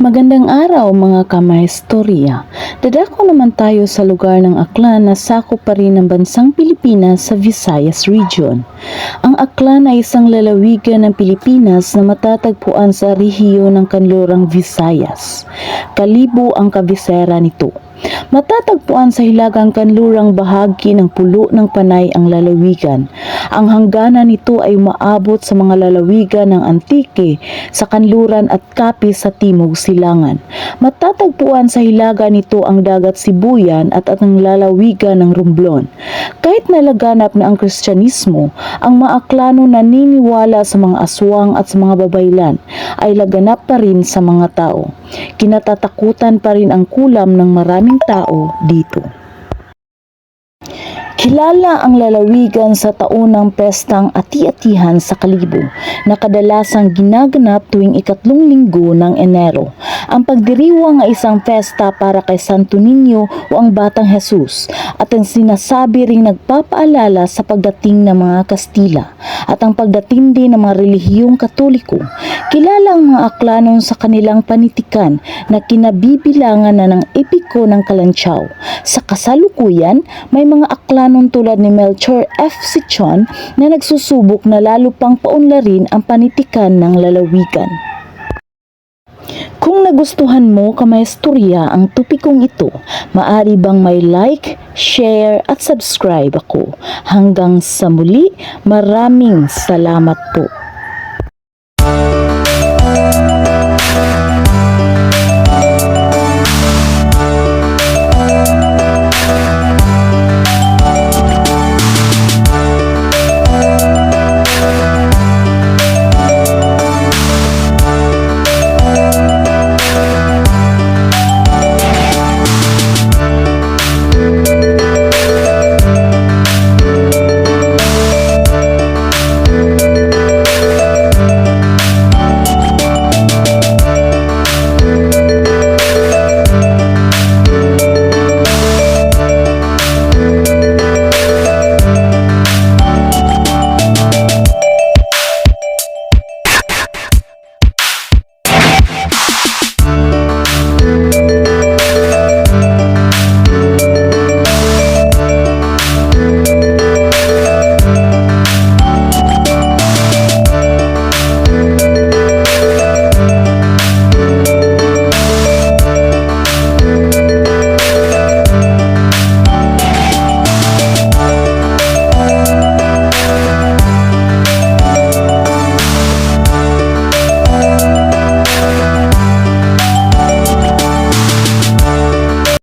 Magandang araw mga kamahistorya. Dadako naman tayo sa lugar ng Aklan na sakop pa rin ng bansang Pilipinas sa Visayas Region. Ang Aklan ay isang lalawigan ng Pilipinas na matatagpuan sa rehiyon ng Kanlurang Visayas. Kalibo ang kabisera nito. Matatagpuan sa hilagang kanlurang bahagi ng pulo ng Panay ang lalawigan. Ang hangganan nito ay maabot sa mga lalawigan ng Antique, sa kanluran at Capi sa Timog Silangan. Matatagpuan sa hilaga nito ang dagat Sibuyan at ang lalawigan ng Romblon. Kahit nalaganap na ang Kristyanismo, ang maaklano naniniwala sa mga aswang at sa mga babaylan ay laganap pa rin sa mga tao. Kinatatakutan pa rin ang kulam ng maraming tao dito. Kilala ang lalawigan sa taunang pestang ati-atihan sa Kalibo na kadalasang ginaganap tuwing ikatlong linggo ng Enero. Ang pagdiriwang ay isang pesta para kay Santo Niño o ang Batang Jesus at ang sinasabi ring nagpapaalala sa pagdating ng mga Kastila at ang pagdating din ng mga relihiyong Katoliko. Kilala ang mga aklanon sa kanilang panitikan na kinabibilangan na ng epiko ng Kalanchaw. Sa kasalukuyan, may mga aklanon tulad ni Melchor F. Sichon na nagsusubok na lalo pang paunlarin ang panitikan ng lalawigan. Kung nagustuhan mo kamaistorya ang tupikong ito, maari bang may like, share at subscribe ako. Hanggang sa muli, maraming salamat po.